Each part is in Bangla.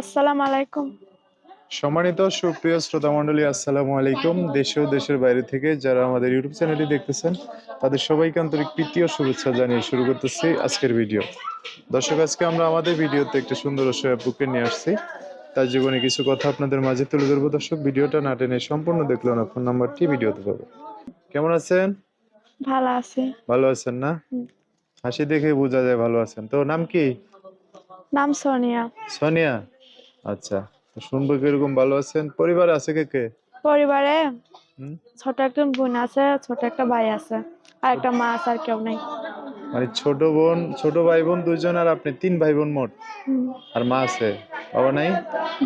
আসসালামু আলাইকুম। সম্মানিত সুপ্রিয় শ্রোতা মণ্ডলী আসসালামু আলাইকুম। দেশে ও দেশের বাইরে থেকে যারা আমাদের ইউটিউব চ্যানেলটি দেখতেছেন তাদের সবাইকে আন্তরিক প্রীতি ও শুভেচ্ছা জানিয়ে শুরু করতেছি আজকের ভিডিও। দর্শক আজকে আমরা আমাদের ভিডিওতে একটা সুন্দর আপুকে নিয়ে আসছি। তার জীবনে কিছু কথা আপনাদের মাঝে তুলে ধরবো। দর্শক ভিডিওটা না টেনে সম্পূর্ণ দেখল না ফোন নাম্বারটি ভিডিওতে পাবো কেমন আছেন? ভালো আছি। ভালো আছেন না? হাসি দেখে বোঝা যায় ভালো আছেন। তো নাম কি? নাম সোনিয়া। সোনিয়া। আচ্ছা শুনব কীরকম ভালো আছেন? পরিবারে আছে কে কে? পরিবারে ছোট একটা বোন আছে ছোট একটা ভাই আছে আর একটা মা আছে আর কেউ নেই। মানে ছোট বোন ছোট ভাই বোন দুজন আর আপনি তিন ভাই বোন মোট আর মা আছে? বাবা নাই?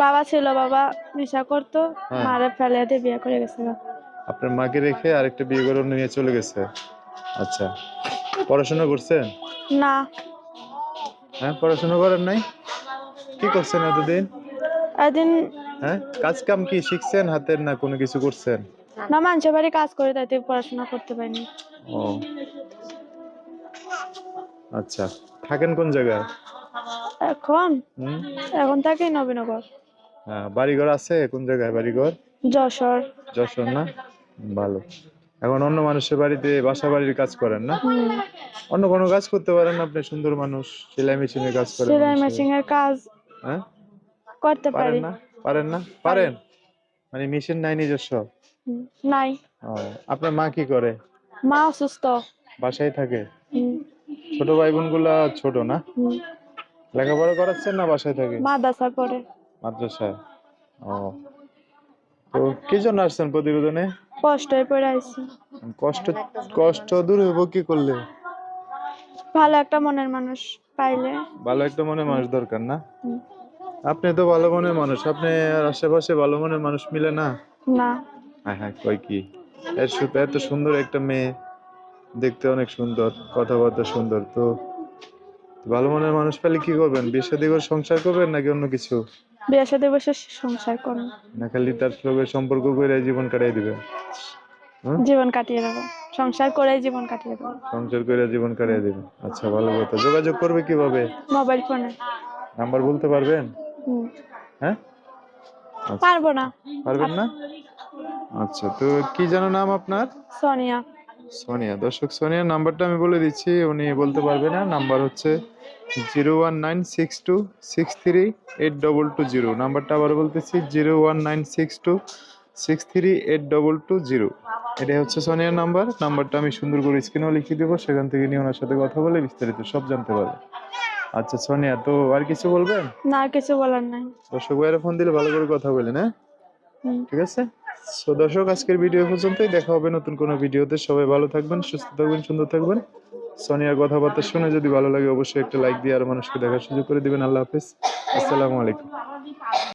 বাবা ছিল বাবা নেশা করতো হ্যাঁ। মারে ফেলে দিয়ে বিয়ে করে গেছে। আপনার মাকে রেখে আরেকটা বিয়ে করে নিয়ে চলে গেছে? আচ্ছা পড়াশোনা করছেন? না। হ্যাঁ পড়াশোনা করেন নাই? কি করছেন এতদিন? একদিন হ্যাঁ? কাজ কাম কি শিখছেন হাতের না কোনো কিছু করছেন? না মানুষের বাড়ি কাজ করে তাই পড়াশোনা করতে পারিনি। ও। আচ্ছা থাকেন কোন জায়গায়? এখন? হুম? এখন থাকেই নবীনগর। হ্যাঁ বাড়িঘর আছে? কোন জায়গায় বাড়িঘর? যশোর। যশোর না? ভালো। এখন অন্য মানুষের বাড়িতে বাসা বাড়ির কাজ করেন না? হুম। অন্য কোনো কাজ করতে পারেন আপনি? সুন্দর মানুষ সেলাই মেশিনের কাজ করেন সেলাই মানুষের। মেশিন এর কাজ। হ্যাঁ? করতে পারেন না? পারেন না? পারেন? মানে মেশিন নাই নিজস্ব? নাই। ও, আপনার মা কি করে? মা অসুস্থ। বাসায় থাকে? হুম। ছোট ভাই বোনগুলা ছোট না? হুম। লেখাপড়া করাচ্ছেন না বাসায় থাকে? মাদ্রাসা পড়ে। মাদ্রাসায়? ও। তো কি জন্য আসছেন প্রতিবেদনে? কষ্টই পড়ে আইছি। কষ্ট কষ্ট দূর হইব কি করলে? ভালো একটা মনের মানুষ পাইলে। ভালো একটা মনে মানুষ দরকার না? হুম। আপনি তো ভালো মনের মানুষ। আপনি আর আশেপাশে ভালো মনের মানুষ মিলে না? না। হ্যাঁ হ্যাঁ কই কি? এর এত সুন্দর একটা মেয়ে। দেখতে অনেক সুন্দর কথাবার্তা সুন্দর। তো ভালো মনের মানুষ পেলে কি করবেন? বিয়ে শাদী করে সংসার করবেন নাকি অন্য কিছু? বিয়ের সাথে বসে সংসার করুন না খালি তার সঙ্গে সম্পর্ক করে জীবন কাটিয়ে দিবেন হুম? জীবন কাটিয়ে দেবো। সংসার করে জীবন কাটিয়ে দেবো। সংসার করে জীবন কাটিয়ে দিবেন আচ্ছা ভালো কথা। যোগাযোগ করবে কীভাবে? মোবাইল ফোনে। নাম্বার বলতে পারবেন। হ্যাঁ? আচ্ছা, পারব না। পারবেন না? আচ্ছা তো কি যেন নাম আপনার? সোনিয়া। সোনিয়া। দর্শক সোনিয়ার নাম্বারটা আমি বলে দিচ্ছি উনি বলতে পারবে না। নাম্বার হচ্ছে zero one nine six two six three eight double two zero. নাম্বারটা আবার বলতেছি zero one nine six two six three eight double two zero. এটাই হচ্ছে সোনিয়ার নাম্বার। নাম্বারটা আমি সুন্দর করে স্ক্রিনেও লিখে দেবো। সেখান থেকে নিয়ে ওনার সাথে কথা বলে বিস্তারিত সব জানতে পারবে। আচ্ছা সোনিয়া তো আর কিছু বলবেন? না আর কিছু বলার নাই। দর্শক ভাইরা ফোন দিলে ভালো করে কথা বলেন হ্যাঁ ঠিক আছে? সো দর্শক আজকের ভিডিও পর্যন্তই। দেখা হবে নতুন কোনো ভিডিওতে। সবাই ভালো থাকবেন সুস্থ থাকবেন সুন্দর থাকবেন। সোনিয়ার কথাবার্তা শুনে যদি ভালো লাগে অবশ্যই একটা লাইক দিয়ে আর মানুষকে দেখার সুযোগ করে দিবেন। আল্লাহ হাফিজ। আসসালামু আলাইকুম।